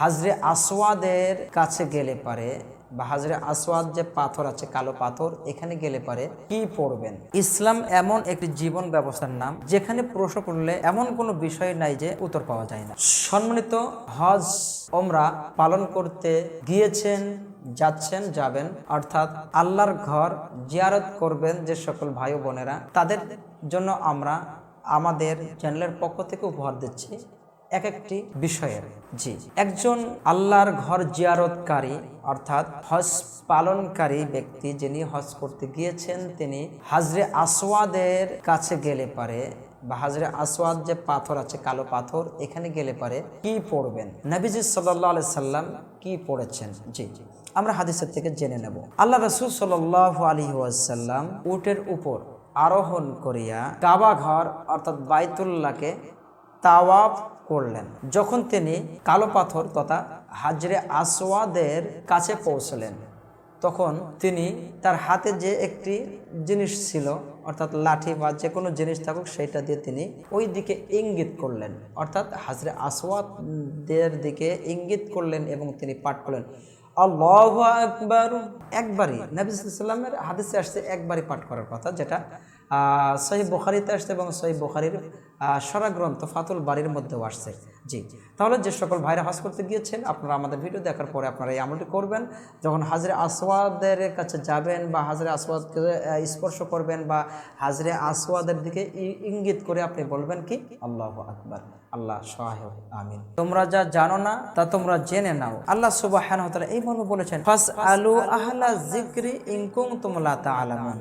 হাজরে আসওয়াদের কাছে গেলে পারে বা হাজরে আসওয়াদ যে পাথর আছে, কালো পাথর, এখানে গেলে পারে কি পড়বেন? ইসলাম এমন একটি জীবন ব্যবস্থার নাম, যেখানে প্রশ্ন করলে এমন কোনো বিষয় নাই যে উত্তর পাওয়া যায় না। সম্মানিত হজ ওমরা পালন করতে গিয়েছেন, যাচ্ছেন, যাবেন, অর্থাৎ আল্লাহর ঘর জিয়ারত করবেন যে সকল ভাই বোনেরা, তাদের জন্য আমরা আমাদের চ্যানেলের পক্ষ থেকে উপহার দিচ্ছি। এক একটি বিষয়ের। জি। একজন আল্লাহর ঘর জিয়ারতকারী, অর্থাৎ হজ পালনকারী ব্যক্তি যিনি হজ করতে গিয়েছেন, তিনি হাজরে আসওয়াদের কাছে গেলে পারে বা হাজরে আসওয়াদ যে পাথর আছে, কালো পাথর, এখানে গেলে পারে কি পড়বেন? নবীজি সাল্লাহ আলি সাল্লাম কি পড়েছেন? জি। জি আমরা হাদিসের থেকে জেনে নেব। আল্লাহ রসুল সাল্লাহ আলী ওয়াসাল্লাম উটের উপর আরোহণ করিয়া কাবা ঘর, অর্থাৎ বাইতুল্লাহকে তাওয়াফ করলেন। যখন তিনি কালো পাথর তথা হাজরে আসওয়াদের কাছে পৌঁছলেন, তখন তিনি তার হাতে যে একটি জিনিস ছিল, অর্থাৎ লাঠি বা যে কোনো জিনিস থাকুক, সেটা দিয়ে তিনি ওই দিকে ইঙ্গিত করলেন। অর্থাৎ হাজরে আসওয়াদের দিকে ইঙ্গিত করলেন এবং তিনি পাঠ করলেন, আল্লাহ আকবার। একবারই নবী সাল্লামের হাদিসে আসছে, একবারই পাঠ করার কথা, যেটা সহি বোখারিতে আসছে এবং সহি বোখারির সরা গ্রন্থ ফাতুল বাড়ির মধ্যেও আসছে। জি। তাহলে যে সকল ভাইরা হজ করতে গিয়েছেন, আপনারা আমাদের ভিডিও দেখার পরে আপনারা এই আমলটি করবেন। যখন হাজরে আসওয়াদের কাছে যাবেন বা হাজরে আসওয়াদকে স্পর্শ করবেন বা হাজরে আসওয়াদের দিকে ইঙ্গিত করে আপনি বলবেন কি? আল্লাহ আকবার। আল্লাহ সহায় আমিন। তোমরা যা জানো না, তা তোমরা জেনে নাও। আল্লাহ সুবাহ এই মর্মে বলেছেন ফাস আলু আহলা জিক্রি ইনকুম তোমলা তা আলামুন